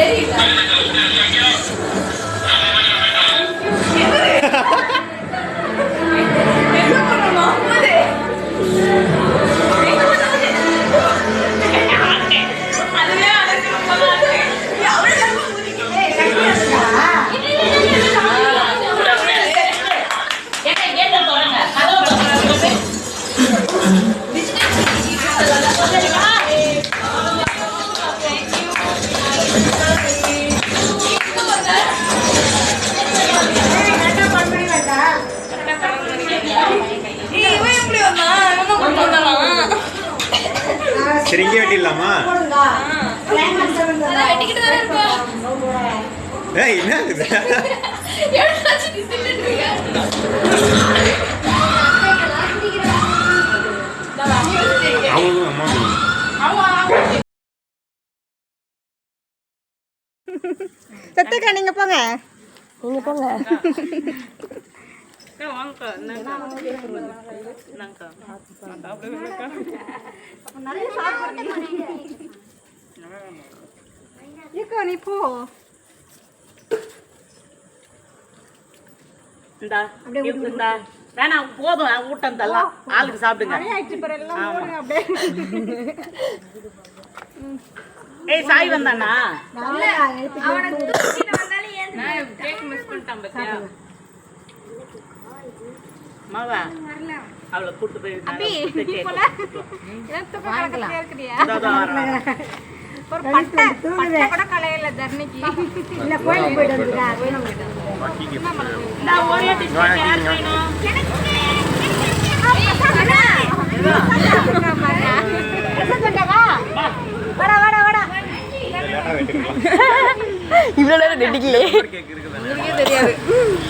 தெரியல சரி இங்கே வெட்டிடலாமா? ஏய் என்ன இது? அவங்க அம்மா சத்துக்கா நீங்க போங்க. நீங்க போங்க. நீ போ. இந்தா இந்தா. வேணாம் போதும் ஊட்டம் தரலாம். ஆளுக்கு சாப்பிடுங்க. ஆயிடுச்சு பாரு எல்லாம் ஓடுங்க அப்படியே. ஏய் சாய் வந்தானா? மாவா அவளை கூட்டு போய் இதோ இதோ வர்றேன். ஒரு பட்டை பட்டை கூட கலையில தர்ணிக்கு. இல்ல கோயிலுக்கு போயிட்டு ஒரே யார் வேணும்? வாடா வாடா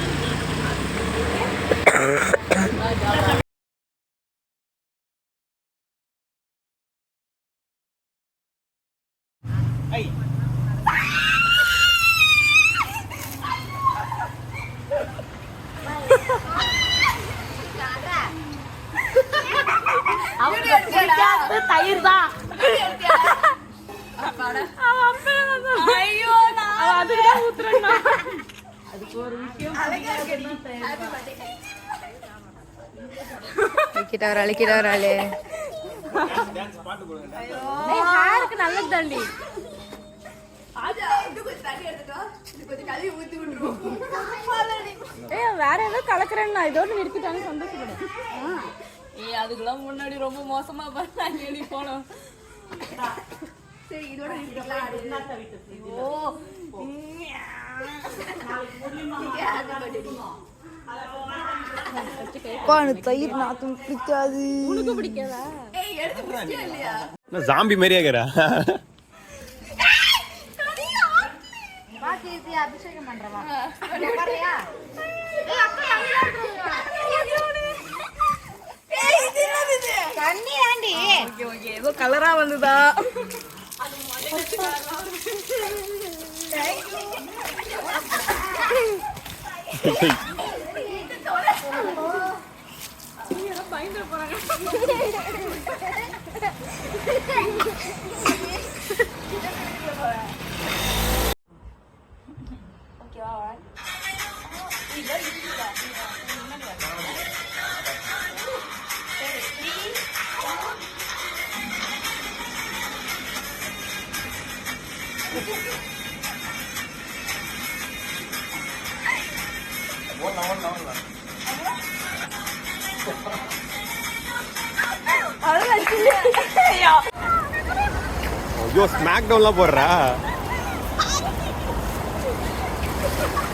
வாடா லேட்டாக வெட்டிக்கலாம் இவ்வளோ நேரம் நெட்டிக்கலே தெரியாது தயிர் தான் அழிக்கிட்டவர் அழிக்கிட்டவர் ஆளு. நல்லது தாண்டி. ஏய் வேற ஏதோ கலக்குறேன்னா இதோட நிறுத்திட்டாங்க சந்தோஷப்படும் ஏய் அதுக்கெல்லாம் முன்னாடி ரொம்ப மோசமா பண்ணாங்க நீ போனோம் தயிர் நாத்தம் பிடிக்காது. என்ன ஜாம்பி மாதிரியே இருக்கிறா? அபிஷேகம் பண்றவா. தண்ணி ஆண்டி ஏதோ கலரா வந்துதா? 원나 원나 원나 아르나 진짜 야 ஐயோ ஸ்மாக் டவுன்லாம் போடுறா.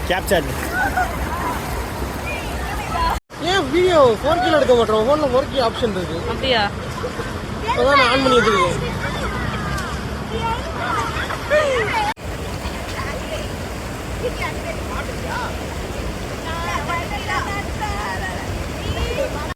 கேப்சர் ஏன் வீடியோ ஃபோர் கிலோ எடுக்க மாட்டோம்? ஃபோனில் ஃபோர் கே ஆப்ஷன் இருக்கு. அப்படியா? அதான் நான் ஆன் பண்ணி வச்சிருக்கேன்.